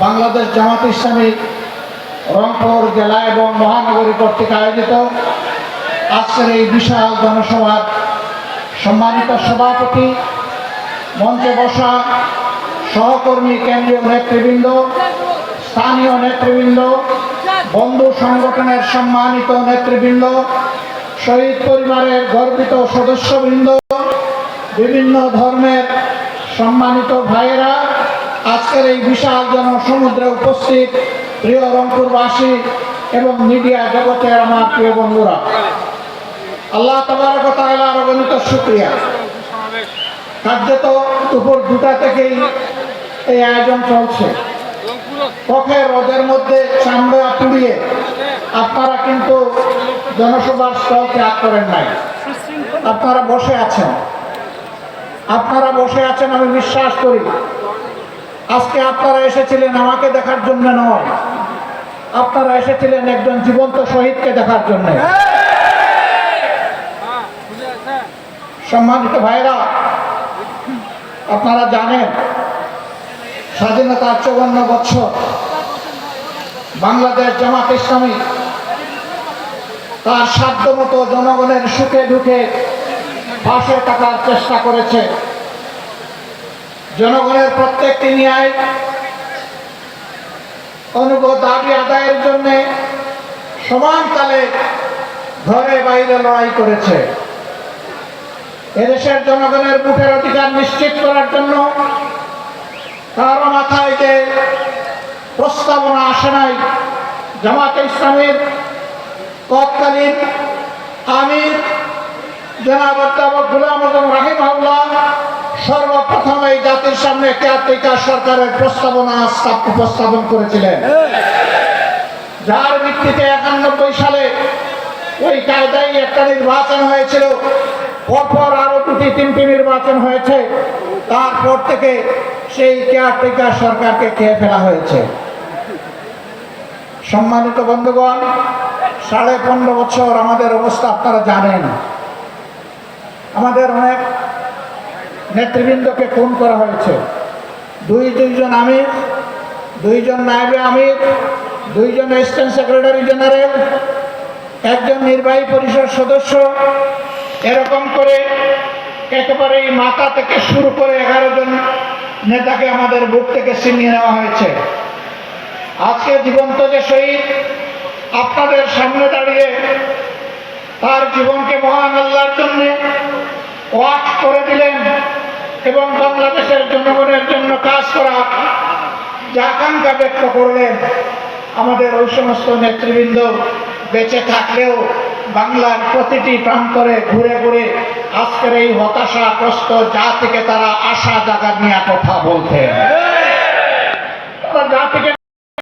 বাংলাদেশ জামাত ইসলামী রংপুর জেলা এবং মহানগরী কর্তৃক আয়োজিত আজকের এই বিশাল জনসভার সম্মানিত সভাপতি মঞ্চে বসা সহকর্মী কেন্দ্রীয় নেতৃবৃন্দ, স্থানীয় নেতৃবৃন্দ, বন্ধু সংগঠনের সম্মানিত নেতৃবৃন্দ, শহীদ পরিবারের গর্বিত সদস্যবৃন্দ, বিভিন্ন ধর্মের সম্মানিত ভাইয়েরা, আজকের এই বিশাল জনসমুদ্রে উপস্থিত প্রিয় রংপুরবাসী এবং মিডিয়া জগতের আমার প্রিয় বন্ধুরা। আল্লাহ তবরক তাআলার অগণিত শুক্রিয়া। কার্যত দুপুর দুটা থেকেই এই আয়োজন চলছে। পথের রোদের মধ্যে চামড়া পুড়িয়ে আপনারা কিন্তু জনসভার স্থল ত্যাগ করেন নাই। আপনারা বসে আছেন। আপনারা বসে আছেন, আমি বিশ্বাস করি। আজকে আপনারা এসেছিলেন আমাকে দেখার জন্য নয়। আপনারা এসেছিলেন একজন জীবন্ত শহীদকে দেখার জন্য। সম্মানিত ভাইরা, আপনারা জানেন, স্বাধীনতার চৌবান্ন বছর বাংলাদেশ জামাত ইসলামী তার সাধ্য মতো জনগণের সুখে দুঃখে পাশে থাকার চেষ্টা করেছে। জনগণের প্রত্যেকটি ন্যায় অনুগত দাবি আদায়ের জন্য সমানকালে ঘরে বাইরে লড়াই করেছে। এদেশের জনগণের মুখের অধিকার নিশ্চিত করার জন্য কারও মাথায় যে প্রস্তাবনা আসে নাই, জামাতে ইসলামের তৎকালীন আমির জনাব অধ্যাপক গুলাম আজম রাহিমাহুল্লাহ, সর্বপ্রথম এই জাতির সামনে কেয়ারটেকার সরকারের প্রস্তাবনা স্থাপ- উপস্থাপন করেছিলেন। যার ভিত্তিতে একানব্বই সালে ওই কায়দায় একটা নির্বাচন হয়েছিল। পরপর আরও দুটি, তিনটি নির্বাচন হয়েছে। তারপর থেকে সেই কেয়ারটেকার সরকারকে খেয়ে ফেলা হয়েছে। সম্মানিত বন্ধুগণ, সাড়ে পনেরো বছর আমাদের অবস্থা আপনারা জানেন। আমাদের অনেক নেতৃবৃন্দকে খুন করা হয়েছে। দুই দুইজন আমির, দুইজন নায়েবে আমির, দুইজন অ্যাসিস্ট্যান্ট সেক্রেটারি জেনারেল, একজন নির্বাহী পরিষদ সদস্য। এরকম করে একেবারে এই মাথা থেকে শুরু করে এগারো জন নেতাকে আমাদের বুক থেকে ছিনিয়ে নেওয়া হয়েছে। আজকে জীবন্ত যে শহীদ আপনাদের সামনে দাঁড়িয়ে তার জীবনকে মহান আল্লাহর জন্য ওয়াক করে দিলেন এবং বাংলাদেশের জনগণের জন্য কাজ করা যে আকাঙ্ক্ষা ব্যক্ত করলেন আমাদের ওই সমস্ত নেতৃবৃন্দ বেঁচে থাকলেও বাংলার প্রতিটি প্রান্তরে ঘুরে ঘুরে আজকের এই হতাশাগ্রস্ত জাতিকে তারা আশা জাগা নিয়ে কথা বলতেন। জাতিকে